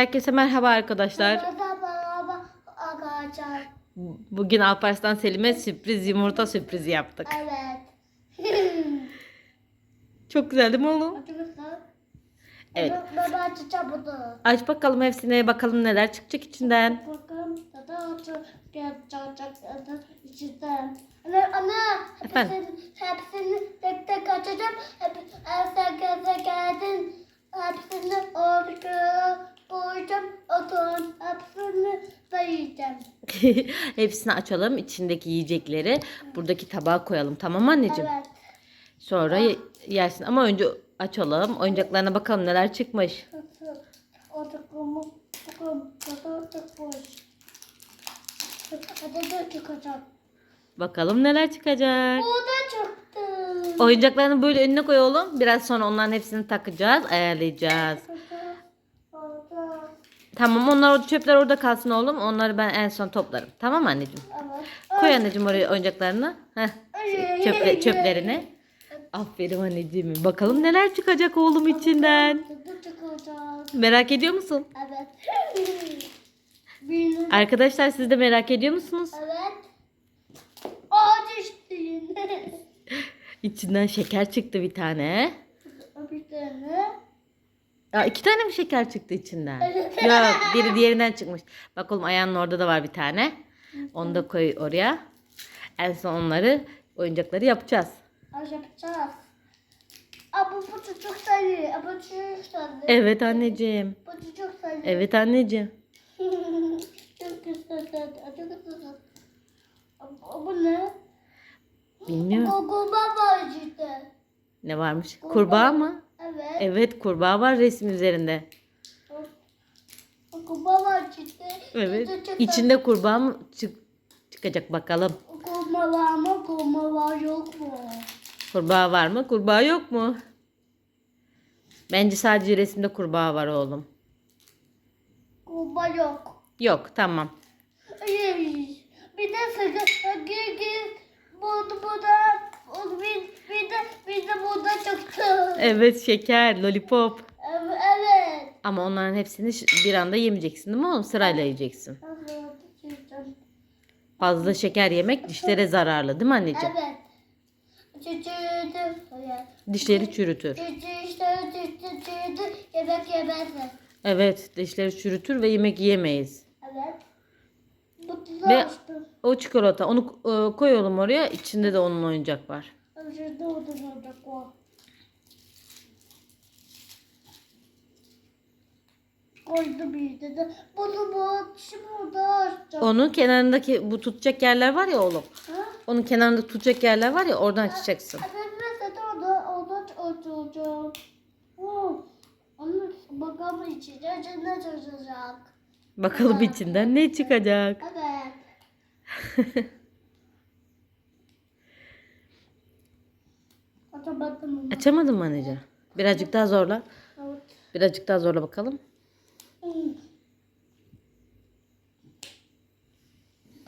Herkese merhaba arkadaşlar. Beraber arkadaşlar. Bugün Alparslan Selim'e sürpriz yumurta sürprizi yaptık. Evet. Çok güzel değil mi oğlum? Evet. Baba açacağım bunu. Aç bakalım hepsine bakalım neler çıkacak içinden. Bakalım. Dada açacak. Çocuk içinden. Anne, anne. Efendim? Hepsini, tek tek açacağım. Hep, göze geldin. Hepsini oraya koyacağım. Oturun. Hepsini sayacağım. Hepsini açalım içindeki yiyecekleri buradaki tabağa koyalım tamam anneciğim? Evet. Sonra ye- yersin ama önce açalım oyuncaklarına bakalım neler çıkmış. Oturumu, oturumu, oturumu. Hadi de çıkacak. Bakalım neler çıkacak. Bu da çıktı. Oyuncaklarını böyle önüne koy oğlum. Biraz sonra onların hepsini takacağız, ayarlayacağız. Tamam onlar orada çöpler orada kalsın oğlum. Onları ben en son toplarım. Tamam anneciğim? Evet. Koy anneciğim oraya oyuncaklarını. Heh. Çöple, çöplerini. Aferin anneciğim. Bakalım neler çıkacak oğlum içinden. Merak ediyor musun? Evet. Arkadaşlar siz de merak ediyor musunuz? Evet. Aa düştü. İçinden şeker çıktı bir tane. Bir tane. Ya iki tane mi şeker çıktı içinden? Yok biri diğerinden çıkmış. Bak oğlum ayağının orada da var bir tane. Onu da koy oraya. En son onları oyuncakları yapacağız. Az yapacağız. Aa bu bu çocuk sayı. Aa bu çocuk sayı. Evet anneciğim. Bu çocuk sayı. Evet anneciğim. Çok güzel. Çok güzel. Aa, Bu ne? Bilmiyorum. Gogo baba işte. Ne varmış? Kurbağa mı? Evet. Evet kurbağa var resim üzerinde. Gogo baba işte. Evet. Çok İçinde kurbağa mı çık çıkacak bakalım. Kurma var mı? Kurma var yok mu? Kurbağa var mı? Kurbağa yok mu? Bence sadece resimde kurbağa var oğlum. Kurma yok. Yok tamam. Bir de sakın gir gir. Burada burada. Bir, bir de bir de burada çıktı. Evet şeker, lollipop. Evet. Ama onların hepsini bir anda yemeyeceksin değil mi oğlum? Sırayla yiyeceksin. Fazla şeker yemek dişlere zararlı değil mi anneciğim? Evet. Dişleri çürütür. Yemek yemezsin. Evet dişleri çürütür ve yemek yiyemeyiz. Evet. Bu Ve da işte. o çikolata onu e, koy oğlum oraya. İçinde de onun oyuncak var. Şurada oturacak o. Koydu bir de. Bunu bu şimdi burada açacağım. Onun kenarındaki bu tutacak yerler var ya oğlum. Ha? Onun kenarında tutacak yerler var ya oradan açacaksın. Evet mesela orada orada oturacağım. Oh. Onu bakalım içeceğiz. Ne çıkacak? Bakalım içinden ne çıkacak. Evet. Açamadın mı anneciğim? Birazcık daha zorla. Evet. Birazcık daha zorla bakalım.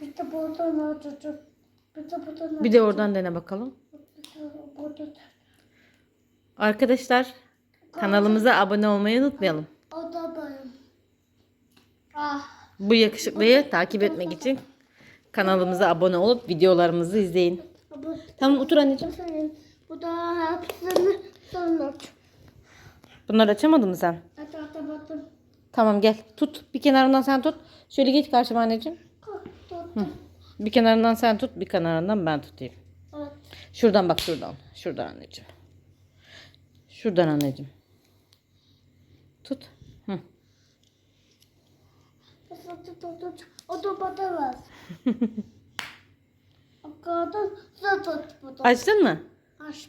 Bir de buradan açacağım. Bir de buradan Bir de oradan dene bakalım. Arkadaşlar kanalımıza abone olmayı unutmayalım. Ah. Bu yakışıklıyı takip etmek için kanalımıza abone olup videolarımızı izleyin. Bu, Tamam otur anneciğim. bu da hepsini sonra. Bunları açamadın mı sen? Aç atamadım. Tamam gel tut. Bir kenarından sen tut. Şöyle geç karşıma anneciğim. Tuttum. Bir kenarından sen tut. Bir kenarından ben tutayım. Evet. Şuradan bak şuradan. Şuradan anneciğim. Şuradan anneciğim. Tut. O da bana ver. O kadar sen tut bu. Açtın mı? Aç.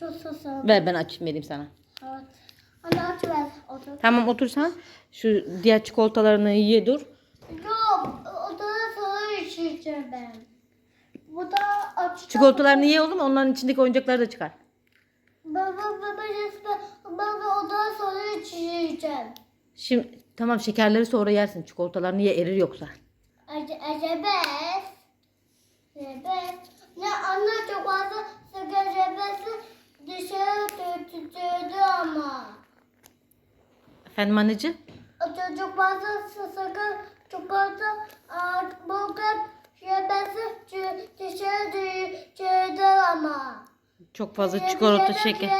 Çok sasam. Ver ben açayım vereyim sana. Evet. Hadi aç ver. O da. Tamam otur sen. Şu diğer çikolatalarını ye dur. Yok. O da sonra içeceğim ben. Bu da aç. Çikolatalarını ye oğlum. Onların içindeki oyuncakları da çıkar. Baba baba resmen. Baba ondan sonra içeceğim. Şimdi tamam şekerleri sonra yersin. Çikolatalarını ye erir yoksa. Acı acebes. Acebes. Ne anne çok fazla sigara acebesi dışarı götürdü ama. Efendim anneciğim? çok fazla sakın çok fazla bugün yemesi dışarı dışarıda ama. Çok fazla çikolata şeker.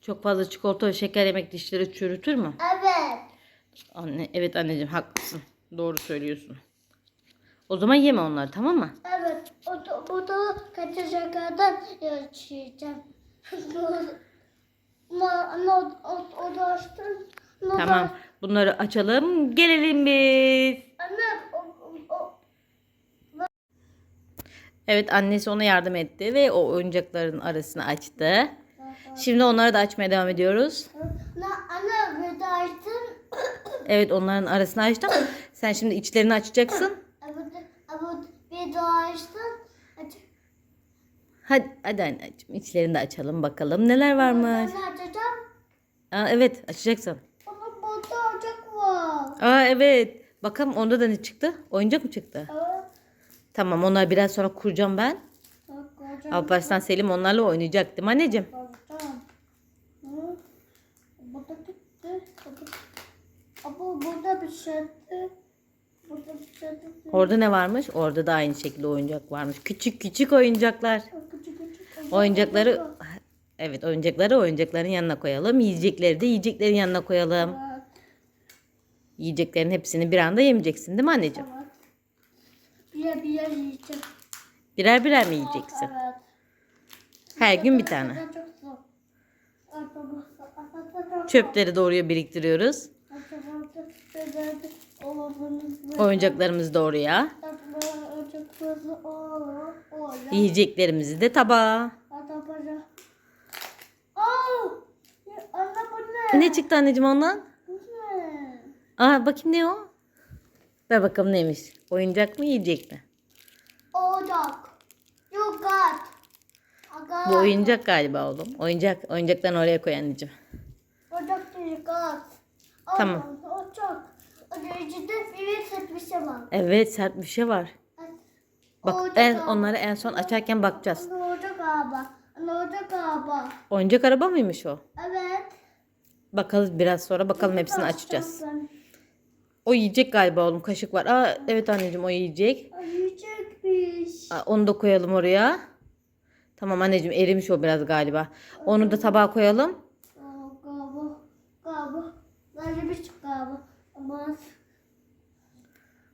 Çok fazla çikolata ve şeker yemek dişleri çürütür mü? Evet. Anne, evet anneciğim haklısın. Doğru söylüyorsun. O zaman yeme onları tamam mı? Evet. O da, bu da kaçacak kadar yaşayacağım. Ama o, o, o da açtım. Ama Tamam. Bunları açalım. Gelelim biz. Anne o, o, o, Evet annesi ona yardım etti ve o oyuncakların arasını açtı. Şimdi onları da açmaya devam ediyoruz. Na, anne bir de açtım. Evet onların arasını açtım. Sen şimdi içlerini açacaksın. Evet, evet bir de açtım. Aç, Hadi, hadi anneciğim içlerini de açalım bakalım neler varmış. ben açacağım. Aa, evet açacaksın. Ama burada ocak var. Aa evet. Bakalım onda da ne çıktı? Oyuncak mı çıktı? Evet. Tamam onları biraz sonra kuracağım ben. Alparslan Selim onlarla oynayacak değil mi anneciğim? Bakacağım. Hı? Burada gitti. Burada- Burada bir şeydi. Burada bir şeydi. Orada ne varmış? Orada da aynı şekilde oyuncak varmış. Küçük küçük oyuncaklar. Küçük küçük. Oyuncakları evet oyuncakları oyuncakların yanına koyalım. Yiyecekleri de yiyeceklerin yanına koyalım. Evet. Yiyeceklerin hepsini bir anda yemeyeceksin değil mi anneciğim? Evet. Bir bir yer yiyeceğim. Birer birer mi yiyeceksin? Evet. Her gün bir tane. Çöpleri de oraya biriktiriyoruz. Oyuncaklarımızı da oraya. Yiyeceklerimizi de tabağa. Ne? Çıktı anneciğim ondan? Aa bakayım ne o? Ver bakalım neymiş. Oyuncak mı yiyecek mi? Ocak. Yogat. Bu oyuncak galiba oğlum. Oyuncak. Oyuncaklarını oraya koy anneciğim. Ocak yogat. Tamam. Ocak. Onun içinde bir set bir şey var. Evet sert bir şey var. Bak Ocak en, abi. onları en son açarken bakacağız. Anne ocak abi. Anne ocak abi. Oyuncak araba mıymış o? Evet. Bakalım biraz sonra bakalım hepsini açacağız. O yiyecek galiba oğlum. Kaşık var. Aa evet anneciğim o yiyecek. Yiyecekmiş. Aa, onu da koyalım oraya. Tamam anneciğim erimiş o biraz galiba. Onu da tabağa koyalım. Aa, Galiba. Ama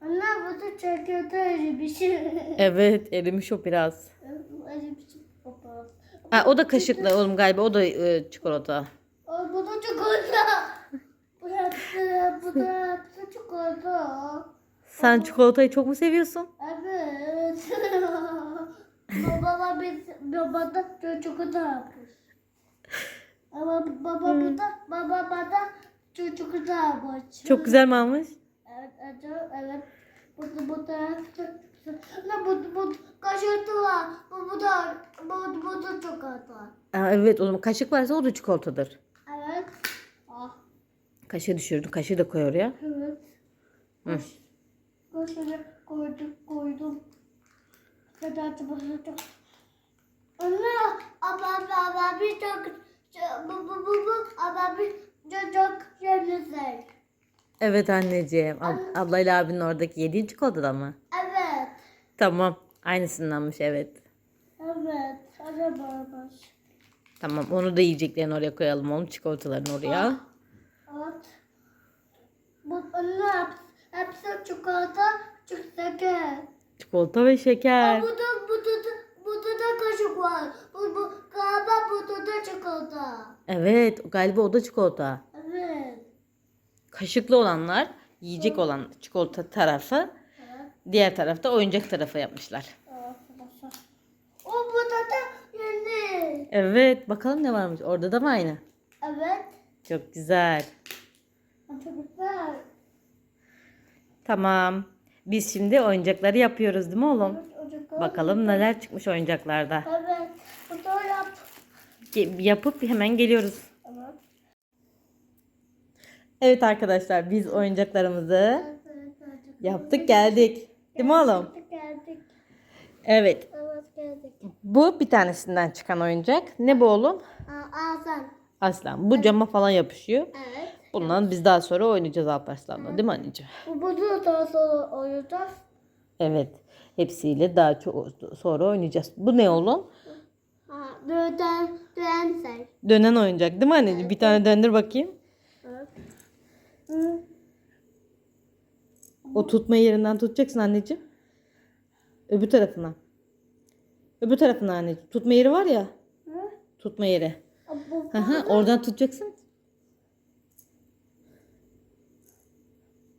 Anne bu da çekirdeği erimiş. Evet erimiş o biraz. Erimiş baba. Aa, o da kaşıkla oğlum galiba o da e, çikolata. Aa, bu da çikolata. Bu da bu da da çikolata. Sen çikolatayı çok mu seviyorsun? Evet. baba biz baba da çikolata yapmış. Ama baba bu da baba bana çikolata yapmış. Çok güzel mi almış? Evet, evet, evet. Bu bu da ne bu bu var. Bu bu da bu bu da çikolata. Aa, evet oğlum kaşık varsa o da çikolatadır. Evet. Ah, Kaşığı düşürdün. Kaşığı da koy oraya. evet. Hı. Kaşığı koydum koydum. Kadar çok Anne, ama ama bir çok bu bu bu bu ama bir çok çok yemizler. Evet anneciğim. Ab- ablayla abinin oradaki yediğin çikolatadan mı? Evet. Tamam. Aynısındanmış evet. Evet. Baba. Tamam onu da yiyeceklerini oraya koyalım oğlum. Çikolatalarını oraya. Evet. Bu anne hepsi çikolata, şeker. Çikolata ve şeker. Bu da bu da bu da da kaşık var. Bu bu galiba bu da da çikolata. Evet galiba o da çikolata. Kaşıklı olanlar yiyecek olan çikolata tarafı. Diğer tarafta oyuncak tarafı yapmışlar. O bu da yeni. Evet bakalım ne varmış. Orada da mı aynı? Evet. Çok güzel. Çok güzel. Tamam. Biz şimdi oyuncakları yapıyoruz değil mi oğlum? Evet, Bakalım neler çıkmış oyuncaklarda. Evet. Bu da yap. Yapıp hemen geliyoruz. Evet. Arkadaşlar biz oyuncaklarımızı yaptık geldik. Değil mi oğlum? Geldik. Evet. Evet geldik. Bu bir tanesinden çıkan oyuncak. Ne bu oğlum? Ağzın. Aslan. Bu cama falan yapışıyor. Evet. Bundan biz daha sonra oynayacağız Alparslan'la değil mi anneciğim? Bu bunu daha sonra oynayacağız. Evet. Hepsiyle daha çok sonra oynayacağız. Bu ne oğlum? Ha, dönen, dönen. Dönen oyuncak değil mi anneciğim? Bir tane döndür bakayım. O tutma yerinden tutacaksın anneciğim. Öbür tarafına. Öbür tarafına anneciğim. Tutma yeri var ya. Tutma yeri. Hı, oradan tutacaksın.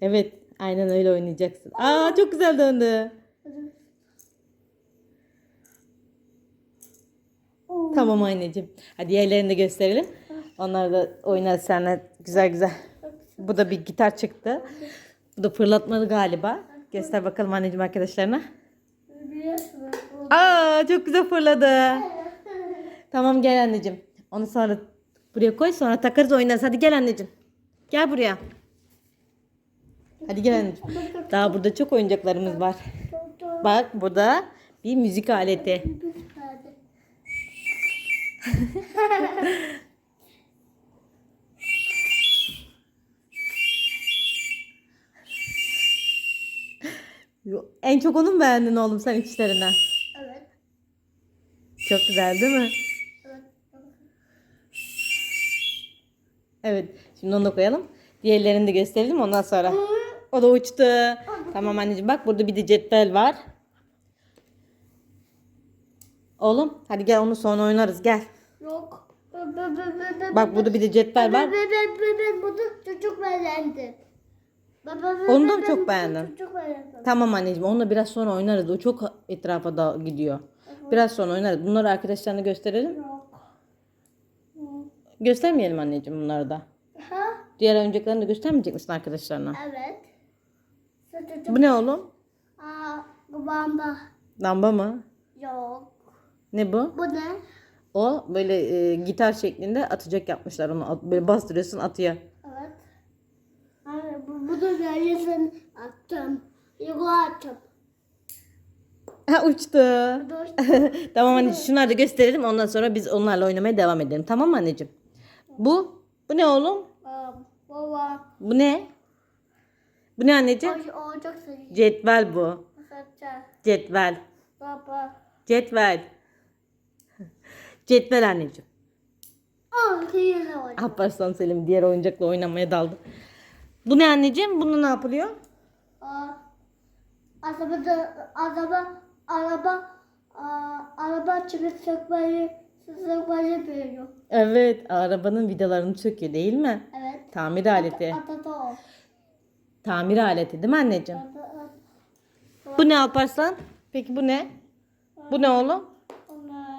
Evet. Aynen öyle oynayacaksın. Aa çok güzel döndü. Tamam anneciğim. Hadi yerlerini de gösterelim. Onlar da oynar seninle güzel güzel. Bu da bir gitar çıktı. Bu da fırlatmalı galiba. Göster bakalım anneciğim arkadaşlarına. Aa çok güzel fırladı. Tamam gel anneciğim. Onu sonra buraya koy sonra takarız oynarız. Hadi gel anneciğim. Gel buraya. Hadi gel anneciğim. Daha burada çok oyuncaklarımız var. Bak burada bir müzik aleti. En çok onu mu beğendin oğlum sen içlerinden? Evet. Çok güzel değil mi? Evet. Evet. Şimdi onu da koyalım. Diğerlerini de gösterelim ondan sonra. O da uçtu. Tamam anneciğim bak burada bir de cetvel var. Oğlum hadi gel onu sonra oynarız gel. Yok. Bak burada bir de cetvel var. ben, bunu çocuk beğendim. Onu da mı çok beğendin? Çocuk beğendim. Tamam anneciğim onunla biraz sonra oynarız. O çok etrafa da gidiyor. Biraz sonra oynarız. Bunları arkadaşlarına gösterelim. Yok. Göstermeyelim anneciğim bunları da. Ha? Diğer oyuncaklarını da göstermeyecek misin arkadaşlarına? Evet. Çocuk. Bu ne oğlum? Aa, babamda. Lamba mı? Yok. Ne bu? Bu ne? O böyle e, gitar şeklinde atacak yapmışlar onu. At- Böyle bastırıyorsun atıyor. Neresin attım. Yugo attım. Ha uçtu. Tamam anneciğim şunları da gösterelim ondan sonra biz onlarla oynamaya devam edelim. Tamam mı anneciğim? Bu? Bu ne oğlum? Aa, baba. Bu ne? Bu ne anneciğim? O, o çok seviyor. Cetvel bu. Cetvel. Baba. Cetvel. Cetvel anneciğim. Alparslan Selim diğer oyuncakla oynamaya daldı. Bu ne anneciğim? Bunu ne yapılıyor? Aa, araba da, araba, araba, aa, araba çıkıp sökmeyi, sökmeyi veriyor. Evet, arabanın vidalarını söküyor değil mi? Evet. Tamir aleti. Atata o. Tamir aleti değil mi anneciğim? Atata. Bu ne Alparslan? Peki bu ne? Bu ne oğlum?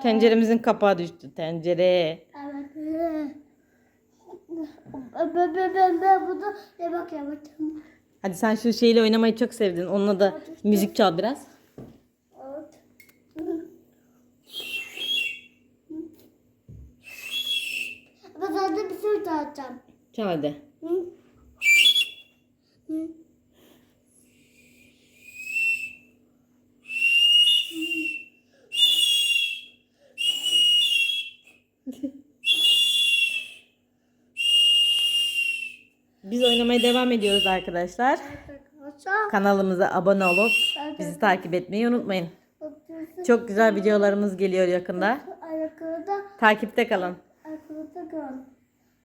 Tenceremizin kapağı düştü. Tencere. Evet. Ben, ben, ben, ben bunu yemek yapacağım. Hadi sen şu şeyle oynamayı çok sevdin. Onunla da müzik çal biraz. Evet. Ben sana bir şey dağıtacağım. Çal hadi. Hı? Hı? Oynamaya devam ediyoruz arkadaşlar. Kanalımıza abone olup bizi takip etmeyi unutmayın. Çok güzel videolarımız geliyor yakında. Takipte kalın.